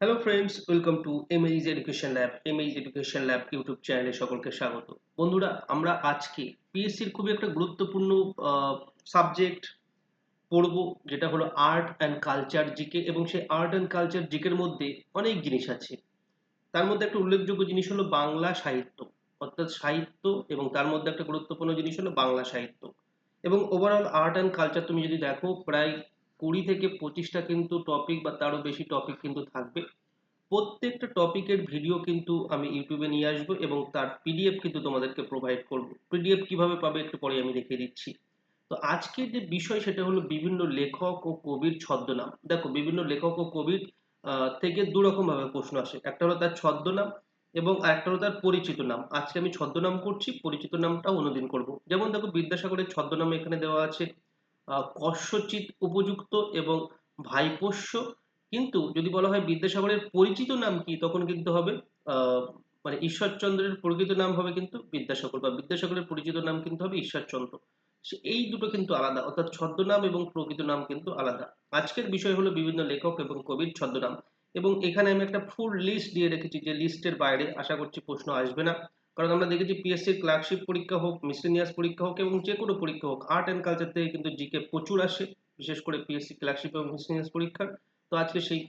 Hello friends welcome to MH education lab MH education lab YouTube চ্যানেলে সকলকে স্বাগত। বন্ধুরা, আমরা আজকে পিএসসির খুবই একটা গুরুত্বপূর্ণ সাবজেক্ট পড়ব, যেটা হলো আর্ট অ্যান্ড কালচার জিকে, এবং সেই আর্ট অ্যান্ড কালচার জিকের মধ্যে অনেক জিনিস আছে। তার মধ্যে একটা উল্লেখযোগ্য জিনিস হলো বাংলা সাহিত্য, অর্থাৎ সাহিত্য, এবং তার মধ্যে একটা গুরুত্বপূর্ণ জিনিস হলো বাংলা সাহিত্য। এবং ওভারঅল আর্ট অ্যান্ড কালচার তুমি যদি দেখো, প্রায় কুড়ি থেকে পঁচিশটা কিন্তু টপিক বা তারও বেশি টপিক কিন্তু থাকবে। প্রত্যেকটা টপিকের ভিডিও কিন্তু আমি ইউটিউবে নিয়ে আসব এবং তার পিডিএফ কিন্তু তোমাদেরকে প্রোভাইড করব। পিডিএফ কীভাবে পাবে একটু পরে আমি দেখিয়ে দিচ্ছি। তো আজকের যে বিষয় সেটা হলো বিভিন্ন লেখক ও কবির ছদ্মনাম। দেখো, বিভিন্ন লেখক ও কবির থেকে দু রকম ভাবে প্রশ্ন আসে। একটা হলো তার ছদ্মনাম এবং আরেকটা হলো তার পরিচিত নাম। আজকে আমি ছদ্মনাম করছি, পরিচিত নামটাও অন্যদিন করব। যেমন দেখো, বিদ্যাসাগরের ছদ্মনাম এখানে দেওয়া আছে। কস্যচিত উপযুক্ত এবং ভাইপোষ্য। কিন্তু যদি বলা হয় বিদ্যাসাগরের পরিচিত নাম কি, তখন কিন্তু হবে মানে ঈশ্বরচন্দ্রের প্রকৃত নাম হবে কিন্তু বিদ্যাসাগর, বা বিদ্যাসাগরের পরিচিত নাম কিন্তু হবে ঈশ্বরচন্দ্র। এই দুটো কিন্তু আলাদা, অর্থাৎ ছদ্মনাম এবং প্রকৃত নাম কিন্তু আলাদা। আজকের বিষয় হলো বিভিন্ন লেখক এবং কবির ছদ্মনাম। এবং এখানে আমি একটা ফুল লিস্ট দিয়ে রেখেছি, যে লিস্টের বাইরে আশা করছি প্রশ্ন আসবে না। কারণ আমরা দেখেছি পিএসসির ক্লার্কশিপ পরীক্ষা হোক মিসলিনিয়াস পরীক্ষা হোক এবং যে কোনো পরীক্ষা হোক আর্ট অ্যান্ড কালচার থেকে কিন্তু জিকে প্রচুর আসে, বিশেষ করে পিএসসি ক্লার্কশিপ এবং মিসলিনিয়াস পরীক্ষার। তো আজকে সেই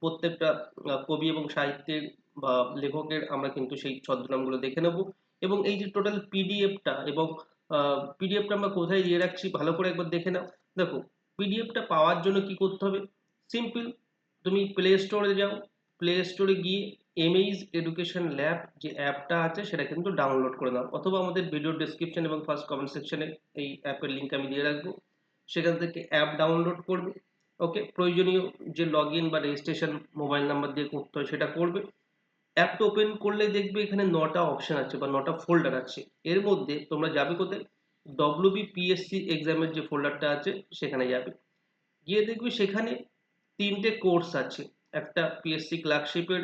প্রত্যেকটা কবি এবং সাহিত্যের বা লেখকের আমরা কিন্তু সেই ছদ্মনামগুলো দেখে নেব এবং এই যে টোটাল পিডিএফটা এবং পিডিএফটা আমরা কোথায় দিয়ে রাখছি ভালো করে একবার দেখে নাও। দেখো পিডিএফটা পাওয়ার জন্য কি করতে হবে? সিম্পল তুমি প্লে স্টোরে যাও প্লে স্টোরে গিয়ে এমএইজ এডুকেশন ল্যাব যে অ্যাপটা আছে, সেটা কিন্তু ডাউনলোড করে নাও অথবা আমাদের ভিডিও ডিসক্রিপশন এবং ফার্স্ট কমেন্ট সেকশনে এই অ্যাপের লিঙ্ক আমি দিয়ে রাখব। সেখান থেকে অ্যাপ ডাউনলোড করবে ওকে প্রয়োজনীয় যে লগ বা রেজিস্ট্রেশন মোবাইল নাম্বার দিয়ে করতে হয়, সেটা করবে। অ্যাপটা ওপেন করলে দেখবে এখানে নটা অপশন আছে বা নটা ফোল্ডার আছে। এর মধ্যে তোমরা যাবে কোথায়? ডব্লিউবি পিএসসি এক্সামের যে ফোল্ডারটা আছে, সেখানে যাবে। গিয়ে দেখবে সেখানে তিনটে কোর্স আছে। একটা পিএসসি ক্লার্কশিপের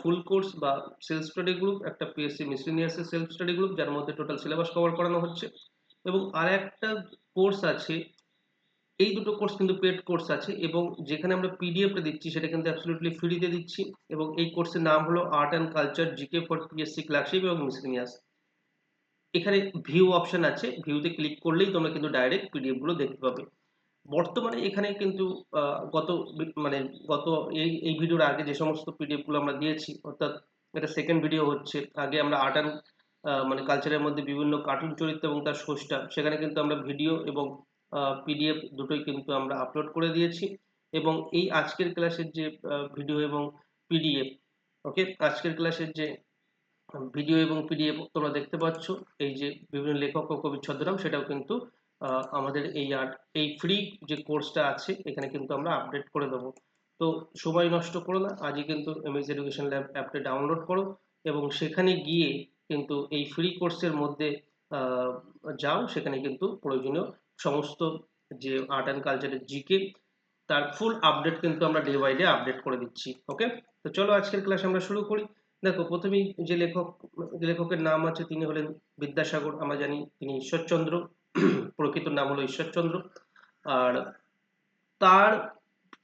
ফুল কোর্স বা সেলফ স্টাডি গ্রুপ একটা পিএসসি মিসলিনিয়াসের সেলফ স্টাডি গ্রুপ যার মধ্যে টোটাল সিলেবাস কভার করানো হচ্ছে। এবং আর একটা কোর্স আছে, এই দুটো কোর্স কিন্তু পেড কোর্স আছে এবং যেখানে আমরা পিডিএফটা দিচ্ছি, সেটা কিন্তু অ্যাবসলিউটলি ফ্রিতে দিচ্ছি এবং এই কোর্সের নাম হলো art and culture GK for PSC clerkship এবং মিসলিনিয়াস এখানে ভিউ অপশন আছে ভিউতে ক্লিক করলেই তোমরা কিন্তু ডাইরেক্ট পিডিএফগুলো দেখতে পাবে। বর্তমানে এখানে কিন্তু গত মানে গত এই এই ভিডিওর আগে যে সমস্ত পিডিএফগুলো আমরা দিয়েছি, অর্থাৎ এটা সেকেন্ড ভিডিও হচ্ছে, আগে আমরা আর্ট অ্যান্ড মানে কালচারের মধ্যে বিভিন্ন কার্টুন চরিত্র এবং তার সোর্সটা সেখানে কিন্তু আমরা ভিডিও এবং পিডিএফ দুটোই কিন্তু আমরা আপলোড করে দিয়েছি এবং এই আজকের ক্লাসের যে ভিডিও এবং পিডিএফ ওকে আজকের ক্লাসের যে ভিডিও এবং পিডিএফ তোমরা দেখতে পাচ্ছ, এই যে বিভিন্ন লেখক ও কবির ছদ্মনাম, সেটাও কিন্তু আমাদের এই আর্ট এই ফ্রি যে কোর্সটা আছে, এখানে কিন্তু আমরা আপডেট করে দেবো। তো সময় নষ্ট করো না, আজই কিন্তু এমএস এডুকেশন ল্যাব অ্যাপটা ডাউনলোড করো এবং সেখানে গিয়ে কিন্তু এই ফ্রি কোর্সের মধ্যে যাও, সেখানে কিন্তু প্রয়োজনীয় সমস্ত যে আর্ট অ্যান্ড কালচারের জিকে তার ফুল আপডেট কিন্তু আমরা ডে বাই ডে আপডেট করে দিচ্ছি ওকে তো চলো আজকের ক্লাস আমরা শুরু করি। দেখো, প্রথমেই যে লেখক, লেখকের নাম আছে, তিনি হলেন বিদ্যাসাগর আমরা জানি তিনি ঈশ্বরচন্দ্র। প্রকৃত নাম হলো ঈশ্বরচন্দ্র। আর তার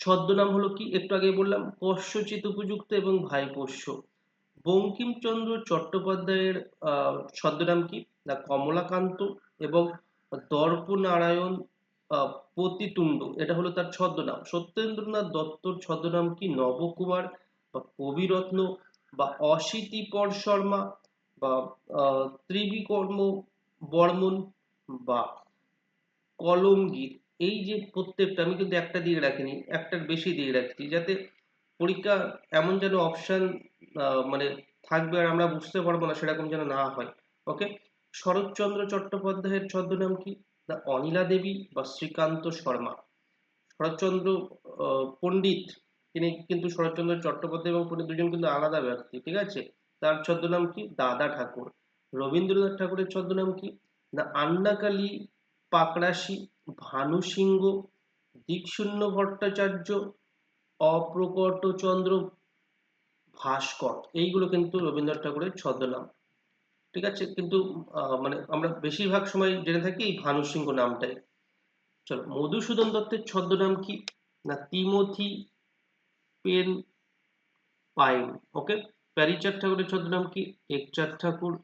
ছদ্মনাম হলো কি? একটু আগে বললাম পশ্যচিত উপযুক্ত এবং ভাইপোষ্য। বঙ্কিমচন্দ্র চট্টোপাধ্যায়ের ছদ্মনাম কি? না, কমলাকান্ত এবং দর্পনারায়ণ পতিতুণ্ড। এটা হলো তার ছদ্মনাম। সত্যেন্দ্রনাথ দত্তর ছদ্মনাম কি? নবকুমার বা কবিরত্ন বা অশীতিপর শর্মা বা ত্রিবিকর্ম বর্মন বা কলমগীর এই যে প্রত্যেকটা, আমি কিন্তু একটা দিয়ে রাখিনি, একটার বেশি দিয়ে রাখছি, যাতে পরীক্ষা এমন যেন অপশান মানে থাকবে আর আমরা বুঝতে পারব না সেরকম যেন না হয় ওকে শরৎচন্দ্র চট্টোপাধ্যায়ের ছদ্মনাম কি? না, অনিলা দেবী বা শ্রীকান্ত শর্মা। শরৎচন্দ্র পণ্ডিত, তিনি কিন্তু শরৎচন্দ্র চট্টোপাধ্যায় এবং পণ্ডিত দুজন কিন্তু আলাদা ব্যক্তি, ঠিক আছে? তার ছদ্মনাম কি? দাদা ঠাকুর। রবীন্দ্রনাথ ঠাকুরের ছদ্মনাম কি? না আন্নাকালী, পাকড়াশি ভানু সিংহ দিকশূন্য ভট্টাচার্য, অপ্রকটচন্দ্র ভাস্কর। এইগুলো কিন্তু রবীন্দ্রনাথ ঠাকুরের ছদ্মনাম। ঠিক আছে? কিন্তু মানে আমরা বেশিরভাগ সময় জেনে থাকি এই ভানু সিংহ নামটাই। চলো, মধুসূদন দত্তের ছদ্মনাম কি? না Timothy Penpoem. Okay? Pyarichand ঠাকুরের ছদ্মনাম কি? একচাঁদ ঠাকুর।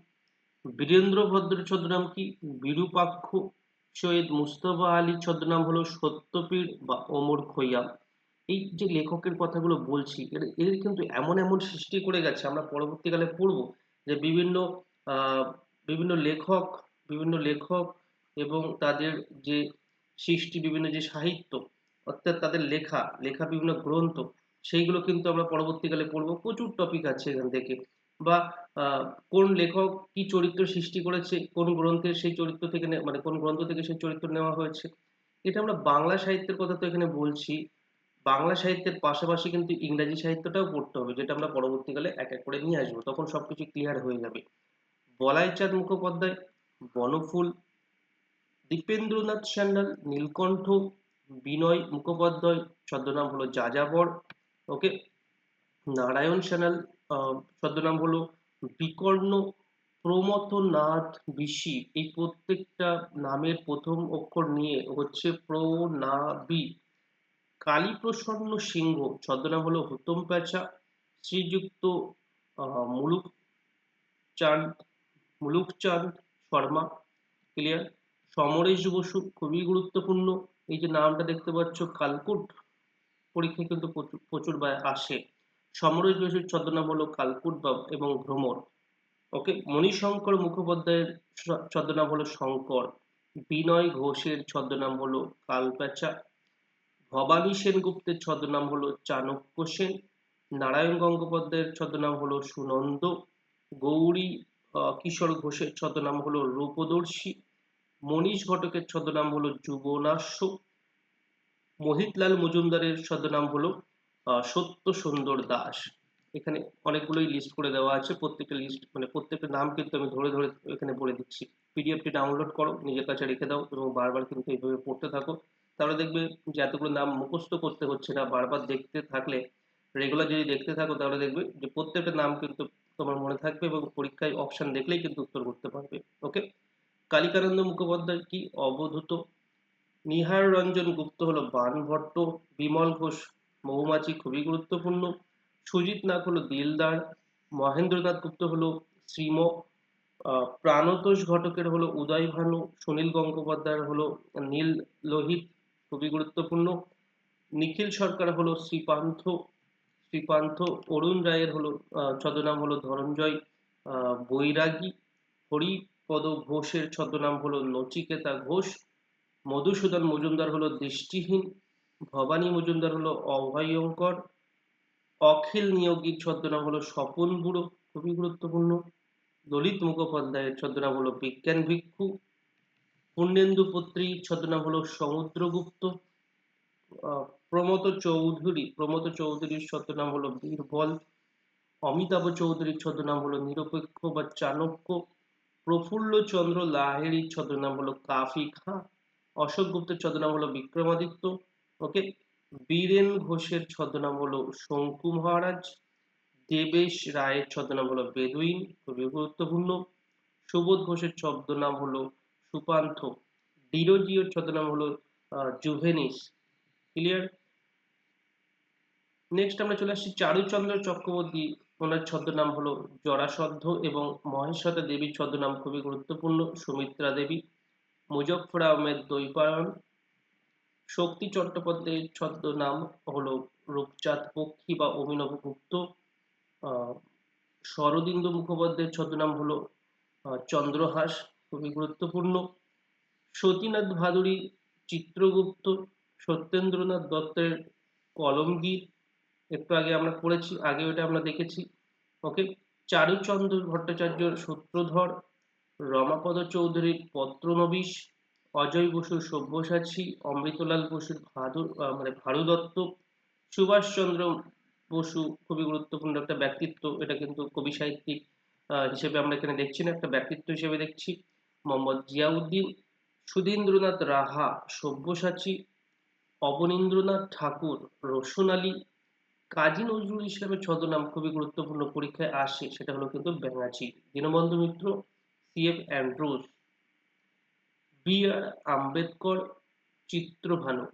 বীরেন্দ্র ভদ্রের ছদ্মনাম কি? বিরূপাক্ষ সৈয়দ মুস্তফা আলীর ছদ্মনাম হলো সত্যপীর বা ওমর খৈয়াম। এই যে লেখকের কথাগুলো বলছি এদের কিন্তু এমন এমন সৃষ্টি করে গেছে, আমরা পরবর্তীকালে পড়ব যে বিভিন্ন বিভিন্ন লেখক বিভিন্ন লেখক এবং তাদের যে সৃষ্টি, বিভিন্ন যে সাহিত্য, অর্থাৎ তাদের লেখা লেখা বিভিন্ন গ্রন্থ, সেইগুলো কিন্তু আমরা পরবর্তীকালে পড়ব। প্রচুর টপিক আছে এখান থেকে। বা কোন লেখক কি চরিত্র সৃষ্টি করেছে কোন গ্রন্থের সেই চরিত্র থেকে মানে কোন গ্রন্থ থেকে সেই চরিত্র নেওয়া হয়েছে। এটা আমরা বাংলা সাহিত্যের কথা তো এখানে বলছি। বাংলা সাহিত্যের পাশাপাশি কিন্তু ইংরাজি সাহিত্যটাও পড়তে হবে যেটা আমরা পরবর্তীকালে এক এক করে নিয়ে আসব। তখন সবকিছু ক্লিয়ার হয়ে যাবে। বলাইচাঁদ মুখোপাধ্যায় বনফুল দীপেন্দ্রনাথ সান্যাল নীলকণ্ঠ বিনয় মুখোপাধ্যায় ছদ্মনাম হলো যাযাবর ওকে নারায়ণ সান্যাল আহ, ছদ্মনাম হলো বিকর্ণ প্রমথনাথ বিশি। এই প্রত্যেকটা নামের প্রথম অক্ষর নিয়ে হচ্ছে প্রনাবি কালীপ্রসন্ন সিংহ, ছদ্মনাম হলো হুতম প্যাঁচা শ্রীযুক্ত মুলুক চাঁদ মুলুকচাঁদ শর্মা ক্লিয়ার সমরেশ বসু, খুবই গুরুত্বপূর্ণ। এই যে নামটা দেখতে পাচ্ছ, কালকুট পরীক্ষায় কিন্তু প্রচুর প্রচুর আসে। সমরেশ বসুর ছদ্মনাম হলো কালকুট বা এবং ভ্রমর। ওকে মণিশঙ্কর মুখোপাধ্যায়ের ছদ্মনাম হলো শঙ্কর, বিনয় ঘোষের ছদ্মনাম হলো কালপ্যাচা, ভবানী সেনগুপ্তের ছদ্মনাম হলো চাণক্য সেন, নারায়ণ গঙ্গোপাধ্যায়ের ছদ্মনাম হলো সুনন্দ, গৌরী কিশোর ঘোষের ছদ্মনাম হলো রূপদর্শী, মনীষ ঘটকের ছদ্মনাম হলো যুবনাশ্য মোহিতলাল মজুমদারের ছদ্মনাম হলো সত্য সুন্দর দাস। এখানে অনেকগুলোই লিস্ট করে দেওয়া আছে। প্রত্যেকটা লিস্ট মানে প্রত্যেকটা নাম কিন্তু আমি ধরে ধরে এখানে বলে দিচ্ছি। পিডিএফটি ডাউনলোড করো, নিজের কাছে রেখে দাও এবং বারবার কিন্তু এইভাবে পড়তে থাকো। তাহলে দেখবে যে এতগুলো নাম মুখস্থ করতে হচ্ছে না। বারবার দেখতে থাকলে রেগুলার যদি দেখতে থাকো, তাহলে দেখবে যে প্রত্যেকটা নাম কিন্তু তোমার মনে থাকবে এবং পরীক্ষায় অপশন দেখলেই কিন্তু উত্তর করতে পারবে। ওকে কালিকানন্দ মুখোপাধ্যায় কি অবধূত? নিহার রঞ্জন গুপ্ত হলো বাণভট্ট বিমল ঘোষ মৌমাছি খুবই গুরুত্বপূর্ণ। সুজিত নাগ হলো দিলদার মহেন্দ্রনাথ গুপ্ত হলো শ্রীম প্রাণতোষ ঘটকের হলো উদয় ভানু, সুনীল গঙ্গোপাধ্যায়ের হলো নীল লোহিত, খুবই গুরুত্বপূর্ণ। নিখিল সরকার হলো শ্রীপান্থ শ্রীপান্থ অরুণ রায়ের হলো ছদ্মনাম হলো ধনঞ্জয় বৈরাগী, হরিপদ ঘোষের ছদ্মনাম হলো নচিকেতা ঘোষ, মধুসূদন মজুমদার হলো দৃষ্টিহীন ভবানী মজুমদার হলো অভয়ঙ্কর। অখিল নিয়োগীর ছদ্মনাম হলো স্বপন বুড়ো খুবই গুরুত্বপূর্ণ। ললিত মুখোপাধ্যায়ের ছদ্মনাম হলো বিজ্ঞান ভিক্ষু। পূর্ণেন্দু পত্রীর ছদ্মনাম হলো সমুদ্রগুপ্ত। আহ, প্রমথ চৌধুরী প্রমত চৌধুরীর ছদ্মনাম হলো বীরবল। অমিতাভ চৌধুরীর ছদ্মনাম হলো নিরপেক্ষ বা চাণক্য। প্রফুল্ল চন্দ্র লাহিড়ির ছদ্মনাম হলো কাফি খাঁ অশোক গুপ্তের ছদ্মনাম হলো বিক্রমাদিত্য। ওকে বীরেন ঘোষের ছদ্মনাম হলো শঙ্কু মহারাজ, দেবেশ রায়ের ছদ্মনাম হলো বেদুইন, খুবই গুরুত্বপূর্ণ। সুবোধ ঘোষের ছদ্মনাম হলো সুপান্থ ডিরোজিওর ছদ্মনাম হলো জুভেনিস। ক্লিয়ার নেক্সট আমরা চলে আসছি চারুচন্দ্র চক্রবর্তী ওনার ছদ্মনাম হলো জরাসদ্ধ এবং মহেশ্বতা দেবীর ছদ্মনাম খুবই গুরুত্বপূর্ণ, সুমিত্রা দেবী মুজফর আহমেদ দৈপায়ন শক্তি চট্টোপাধ্যায়ের ছদ্মনাম হলো রূপচাঁদ পক্ষী বা অভিনব গুপ্ত। শরদিন্দু মুখোপাধ্যায়ের ছদ্মনাম হলো চন্দ্রহাস, খুবই গুরুত্বপূর্ণ। সতীনাথ ভাদুরী চিত্রগুপ্ত, সত্যেন্দ্রনাথ দত্তের কলমগীর, একটু আগে আমরা পড়েছি আগে ওটা আমরা দেখেছি। ওকে চারুচন্দ্র ভট্টাচার্যর সূত্রধর, রমাপদ চৌধুরীর পত্রনবিশ অজয় বসুর সব্যসাচী, অমৃতলাল বসুর ভাদু মানে ভারু দত্ত সুভাষচন্দ্র বসু খুবই গুরুত্বপূর্ণ একটা ব্যক্তিত্ব। এটা কিন্তু কবি সাহিত্যিক হিসেবে আমরা এখানে দেখছি না, একটা ব্যক্তিত্ব হিসেবে দেখছি। মোহাম্মদ জিয়াউদ্দিন, সুধীন্দ্রনাথ রাহা, সব্যসাচী, অবনীন্দ্রনাথ ঠাকুর রসুন আলী, কাজী নজরুল ইসলামের ছদ্মনাম খুবই গুরুত্বপূর্ণ পরীক্ষায় আসে, সেটা হলো কিন্তু ব্যাঙাচি Dinabandhu Mitra C F Andrews B R Ambedkar Chitrabhanu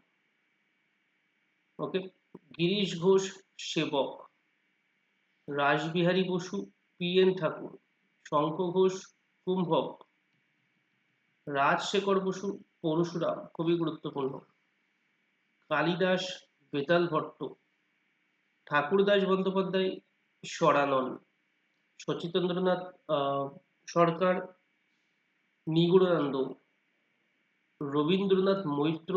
okay Girish Ghosh সেবক। Rashbehari Basu P N Thakur. শঙ্খ ঘোষ কুম্ভক। রাজশেখর বসু পরশুরাম, খুবই গুরুত্বপূর্ণ। কালিদাস বেতাল ভট্ট। ঠাকুরদাস বন্দ্যোপাধ্যায় সরানন সচিতেন্দ্রনাথ সরকার, নিগুড়ানন্দ। রবীন্দ্রনাথ মৈত্র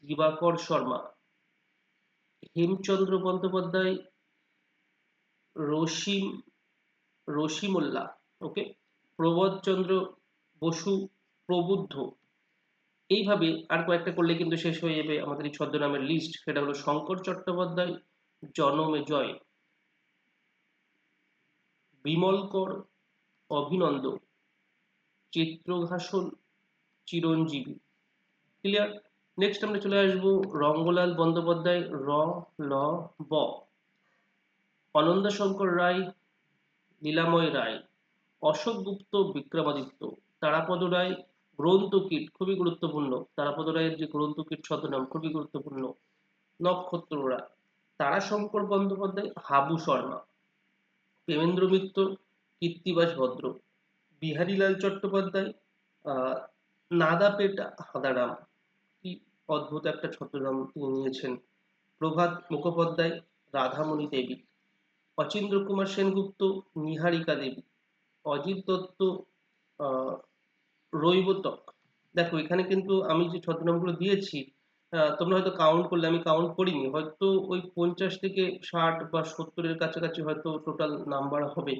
দিবাকর শর্মা, হেমচন্দ্র বন্দ্যোপাধ্যায়, রসিম, রসিমোল্লা ওকে প্রবোধচন্দ্র বসু প্রবুদ্ধ। এইভাবে আর কয়েকটা করলে কিন্তু শেষ হয়ে যাবে আমাদের এই ছদ্মনামের লিস্ট সেটা হলো শঙ্কর চট্টোপাধ্যায়, জনমে জয় বিমলকর অভিনন্দ, চিত্রঘাসন, চিরঞ্জীবী। ক্লিয়ার নেক্সট আমরা চলে আসব রঙ্গলাল বন্দ্যোপাধ্যায়, র, ল, ব। অনন্দশঙ্কর রায় লীলাময় রায়, অশোক গুপ্ত, বিক্রমাদিত্য। তারাপদ রায় গ্রন্থকীট খুবই গুরুত্বপূর্ণ। তারাপদ রায়ের যে গ্রন্থকীট ছদ্মনাম, খুবই গুরুত্বপূর্ণ। নক্ষত্ররা তারাশঙ্কর বন্দ্যোপাধ্যায়, হাবু শর্মা। প্রেমেন্দ্র মিত্র, কীর্তিবাস ভদ্র। বিহারীলাল চট্টোপাধ্যায় নাদাপেটা হাদারাম। অদ্ভুত একটা ছদ্মনাম তিনি নিয়েছেন। প্রভাত মুখোপাধ্যায়, রাধামণি দেবী, অচিন্দ্র কুমার সেনগুপ্ত, নিহারিকা দেবী, অজিত দত্ত রৈবতক দেখো, এখানে কিন্তু আমি যে ছদ্মনামগুলো দিয়েছি তোমরা হয়তো কাউন্ট করলে, আমি কাউন্ট করিনি। হয়তো ওই পঞ্চাশ থেকে ষাট বা সত্তরের কাছাকাছি হয়তো টোটাল নাম্বার হবে।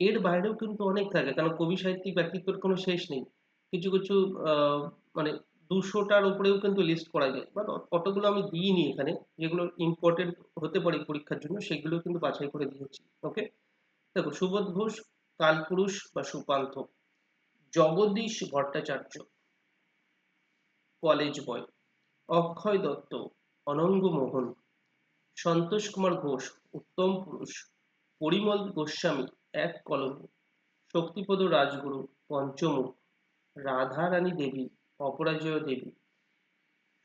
এর বাইরেও কিন্তু অনেক থাকে কারণ কবি সাহিত্যিক ব্যক্তিত্বের কোনো শেষ নেই। কিছু কিছু মানে দুশোটার উপরেও কিন্তু লিস্ট করা যায়। বাট কতগুলো আমি দিইনি এখানে, যেগুলো ইম্পর্টেন্ট হতে পারে পরীক্ষার জন্য, সেগুলো কিন্তু বাছাই করে দিয়েছি ওকে দেখো, সুবোধ ঘোষ, কালপুরুষ বা সুপান্ত জগদীশ ভট্টাচার্য, কলেজ বয়, অক্ষয় দত্ত, অনঙ্গ মোহন, সন্তোষ কুমার ঘোষ, উত্তম পুরুষ, পরিমল গোস্বামী, এক কলম, শক্তিপদ রাজগুরু, পঞ্চমুখ, রাধারানী দেবী অপরাজয় দেবী।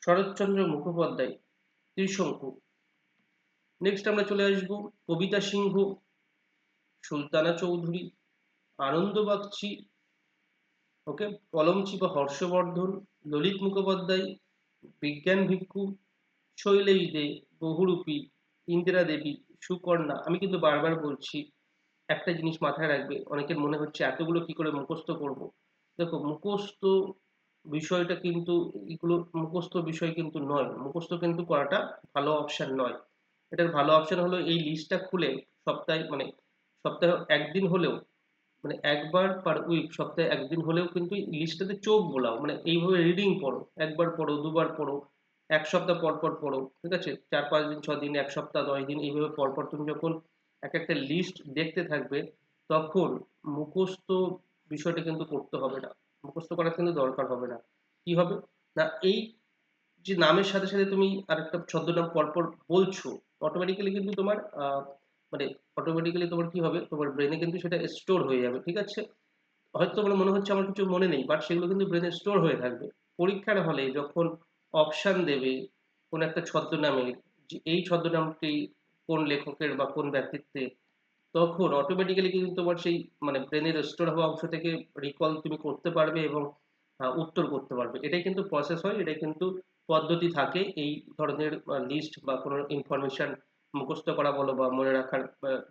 শরৎচন্দ্র মুখোপাধ্যায়, ত্রিশঙ্কু। নেক্সট আমরা চলে আসব কবিতা সিংহ, সুলতানা চৌধুরী আনন্দ বাগচি ওকে কলমচি বা হর্ষবর্ধন, ললিত মুখোপাধ্যায়, বিজ্ঞান ভিক্ষু, শৈলেশ দে, বহুরূপী, ইন্দিরা দেবী সুকর্ণা আমি কিন্তু বারবার বলছি, একটা জিনিস মাথায় রাখবে, অনেকের মনে হচ্ছে এতগুলো কি করে মুখস্থ করব? দেখো, মুখস্থ বিষয়টা কিন্তু, এগুলো মুখস্থ বিষয় কিন্তু নয়। মুখস্থ কিন্তু করাটা ভালো অপশন নয়। এটার ভালো অপশন হলো এই লিস্টটা খুলে সপ্তাহে মানে সপ্তাহে একদিন হলেও মানে একবার পার উইক সপ্তাহে একদিন হলেও কিন্তু লিস্টটাতে চোখ বোলাও। মানে এইভাবে রিডিং পড়ো। একবার পড়ো, দুবার পড়ো, এক সপ্তাহ পর পর পড়ো, ঠিক আছে? চার, পাঁচ দিন, ছ দিন, এক সপ্তাহ, দশ দিন, এইভাবে পর পর তুমি যখন এক একটা লিস্ট দেখতে থাকবে, তখন মুখস্থ বিষয়টা কিন্তু করতে হবে না। মুখস্থ করার কিন্তু দরকার হবে না। কি হবে? না, এই যে নামের সাথে সাথে তুমি আরেকটা ছদ্মনাম পরপর বলছো অটোমেটিক্যালি কিন্তু তোমার মানে অটোমেটিক্যালি তোমার কি হবে? তোমার ব্রেনে কিন্তু সেটা স্টোর হয়ে যাবে, ঠিক আছে? হয়তো তোমার মনে হচ্ছে আমার কিছু মনে নেই বাট সেগুলো কিন্তু ব্রেনে স্টোর হয়ে থাকবে। পরীক্ষার হলে যখন অপশান দেবে কোন একটা ছদ্মনামের যে এই ছদ্মনামটি কোন লেখকের বা কোন ব্যক্তিত্বের তখন অটোমেটিক্যালি কিন্তু তোমার সেই মানে ব্রেনের স্টোর হওয়া অংশ থেকে রিকল তুমি করতে পারবে এবং উত্তর করতে পারবে। এটাই কিন্তু প্রসেস হয়, এটাই কিন্তু পদ্ধতি থাকে এই ধরনের লিস্ট বা কোনো ইনফরমেশন মুখস্থ করা বলো বা মনে রাখার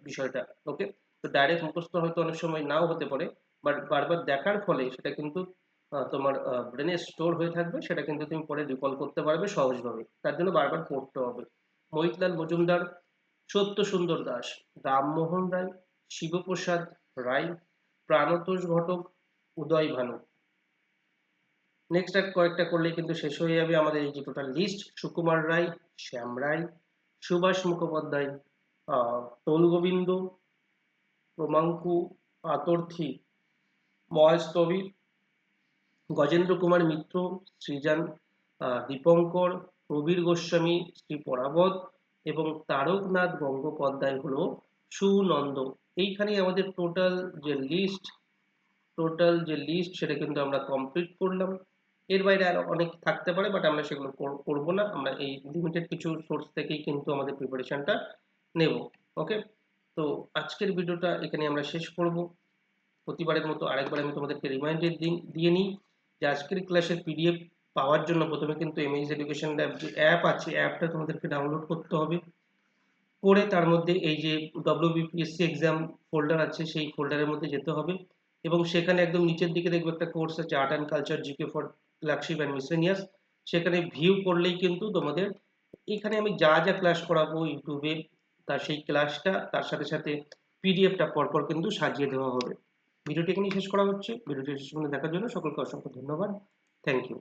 বিষয়টা ওকে তো ডাইরেক্ট মুখস্থ হয়তো অনেক সময় নাও হতে পারে বাট বারবার দেখার ফলে সেটা কিন্তু তোমার ব্রেনে স্টোর হয়ে থাকবে, সেটা কিন্তু তুমি পরে রিকল করতে পারবে সহজভাবে। তার জন্য বারবার পড়তে হবে। মহিতলাল মজুমদার সত্য সুন্দর দাস রামমোহন রায় শিবপ্রসাদ রায় প্রাণতোষ ঘটক উদয় ভানু। নেক্সট কয়েকটা করলে কিন্তু শেষ হয়ে যাবে আমাদের এই যে টোটাল লিস্ট সুকুমার রায় শ্যাম রায় সুভাষ মুখোপাধ্যায় তোল গোবিন্দ প্রমাঙ্কু আতর্থী মহেশতবী গজেন্দ্র কুমার মিত্র আহ, দীপঙ্কর প্রবীর গোস্বামী শ্রী পরাবত এবং তারকনাথ গঙ্গোপাধ্যায় হলো সুনন্দ। এইখানেই আমাদের টোটাল যে লিস্ট টোটাল যে লিস্ট সেটা কিন্তু আমরা কমপ্লিট করলাম। এর বাইরে আরও অনেক থাকতে পারে বাট আমরা সেগুলো কর- করব না। আমরা এই লিমিটেড কিছু সোর্স থেকেই কিন্তু আমাদের প্রিপারেশনটা নেব। ওকে তো আজকের ভিডিওটা এখানে আমরা শেষ করব। প্রতিবারের মতো আরেকবার আমি তোমাদেরকে রিমাইন্ডার দিয়ে নিই যে আজকের ক্লাসের পিডিএফ পাওয়ার জন্য প্রথমে কিন্তু এমএইচ এডুকেশন ল্যাব যে অ্যাপ আছে অ্যাপটা তোমাদেরকে ডাউনলোড করতে হবে। করে তার মধ্যে এই যে ডব্লিউবিপিএসসি এক্সাম ফোল্ডার আছে, সেই ফোল্ডারের মধ্যে যেতে হবে। এবং সেখানে একদম নিচের দিকে দেখবে একটা কোর্স আছে art and culture GK for clerkship and miscellaneous সেখানে ভিউ করলেই কিন্তু তোমাদের এখানে আমি যা যা ক্লাস করাবো ইউটিউবে তার সেই ক্লাসটা তার সাথে সাথে পিডিএফটা পরপর কিন্তু সাজিয়ে দেওয়া হবে। ভিডিওটি এখানেই শেষ করা হচ্ছে। ভিডিওটি শেষ দেখার জন্য সকলকে অসংখ্য ধন্যবাদ। Thank you